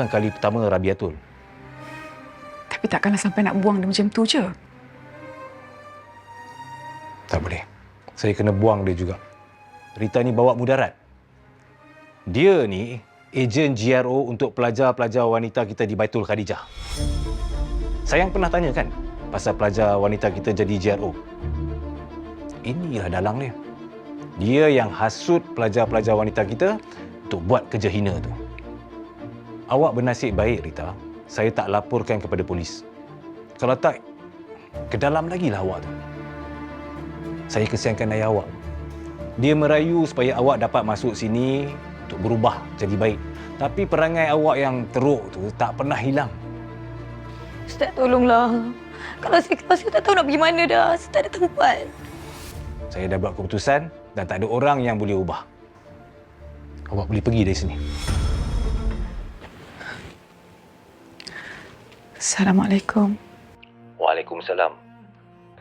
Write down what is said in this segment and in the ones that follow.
bukan kali pertama Rabiatul. Tapi takkanlah sampai nak buang dia macam tu je. Tak boleh. Saya kena buang dia juga. Rita ni bawa mudarat. Dia ni ejen GRO untuk pelajar-pelajar wanita kita di Baitul Khadijah. Saya yang pernah tanya kan pasal pelajar wanita kita jadi GRO. Inilah dalang dia. Dia yang hasut pelajar-pelajar wanita kita untuk buat kerja hina tu. Awak bernasib baik, Rita. Saya tak laporkan kepada polis. Kalau tak, ke dalam lagi lah awak tu. Saya kesiankan ayah awak. Dia merayu supaya awak dapat masuk sini untuk berubah jadi baik. Tapi perangai awak yang teruk tu tak pernah hilang. Ustaz tolonglah. Kalau saya kelas saya tak tahu nak pergi mana dah. Saya tak ada tempat. Saya dah buat keputusan dan tak ada orang yang boleh ubah. Awak boleh pergi dari sini. Assalamualaikum. Waalaikumsalam.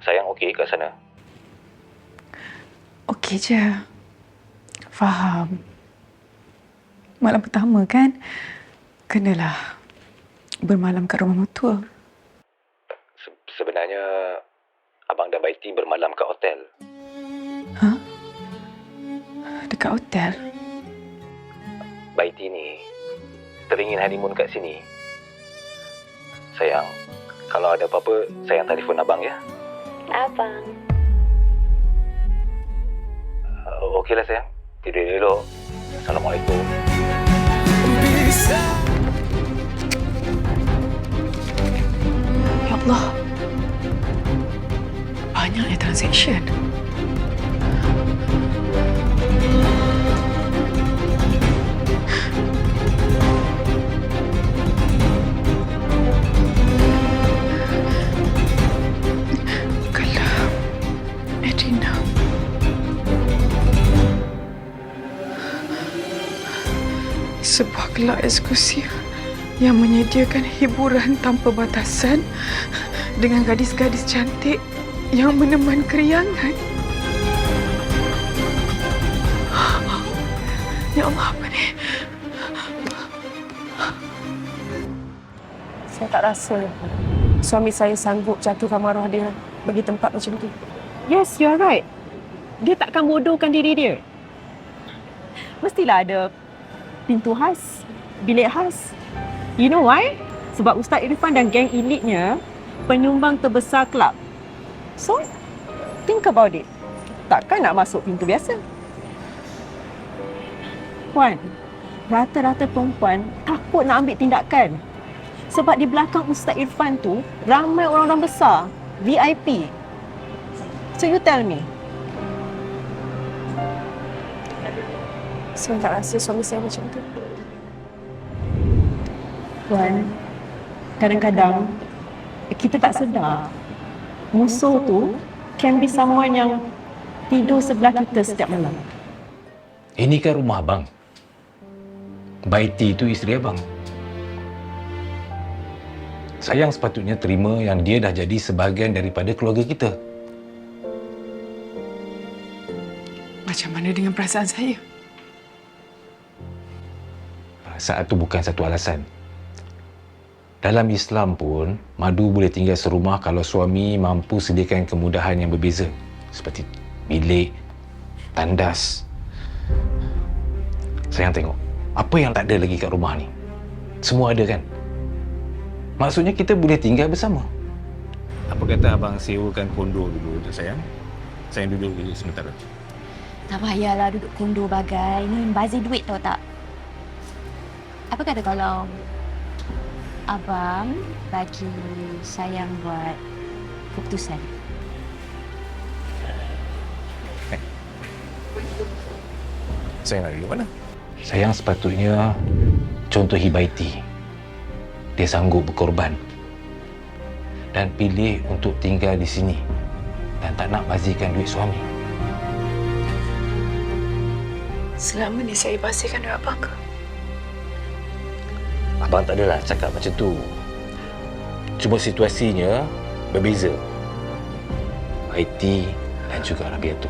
Sayang okey kat sana? Okey je. Faham. Malam pertama kan, kenalah bermalam kat rumah mertua. Se- sebenarnya abang dan Baiti bermalam kat hotel. Ha? Dekat hotel? Baiti ni teringin honeymoon kat sini. Sayang, kalau ada apa-apa, sayang telefon abang ya. Abang. Uh, Okeylah sayang. Tidur elok. Assalamualaikum. Ya Allah. Banyaknya transaction. Sebuah kelab eksklusif yang menyediakan hiburan tanpa batasan dengan gadis-gadis cantik yang meneman keriangan. Ya Allah, apa ni? Saya tak rasa suami saya sanggup jatuhkan maruah dia bagi tempat macam tu. Yes, you are right. Dia takkan bodohkan diri dia. Mestilah ada pintu khas, bilik khas. You know why? Sebab Ustaz Irfan dan geng elitnya penyumbang terbesar kelab. So, think about it. Takkan nak masuk pintu biasa. Puan, rata-rata perempuan takut nak ambil tindakan. Sebab di belakang Ustaz Irfan tu ramai orang-orang besar, VIP. So you tell me. Saya tak rasa suami saya macam tu. Puan, kadang-kadang kita tak sedar musuh tu can be someone yang tidur sebelah kita setiap malam. Ini kan rumah abang. Baiti itu isteri abang. Sayang sepatutnya terima yang dia dah jadi sebahagian daripada keluarga kita. Macam mana dengan perasaan saya? Saat itu bukan satu alasan. Dalam Islam pun, madu boleh tinggal serumah kalau suami mampu sediakan kemudahan yang berbeza. Seperti bilik, tandas. Sayang tengok, apa yang tak ada lagi kat rumah ni? Semua ada kan? Maksudnya kita boleh tinggal bersama. Apa kata abang sewakan kondo dulu untuk sayang? Sayang duduk dulu sementara. Tak payahlah duduk kondo bagai. Ni bazir duit tau tak? Apa kata kalau abang bagi sayang buat keputusan? Sayang nak duduk mana? Sayang sepatutnya contoh Hibaiti. Dia sanggup berkorban dan pilih untuk tinggal di sini dan tak nak bazirkan duit suami. Selama ni saya basihkan duit abang ke? Abang tak adalah cakap macam tu. Cuma situasinya berbeza. IT dan juga Rabiatul.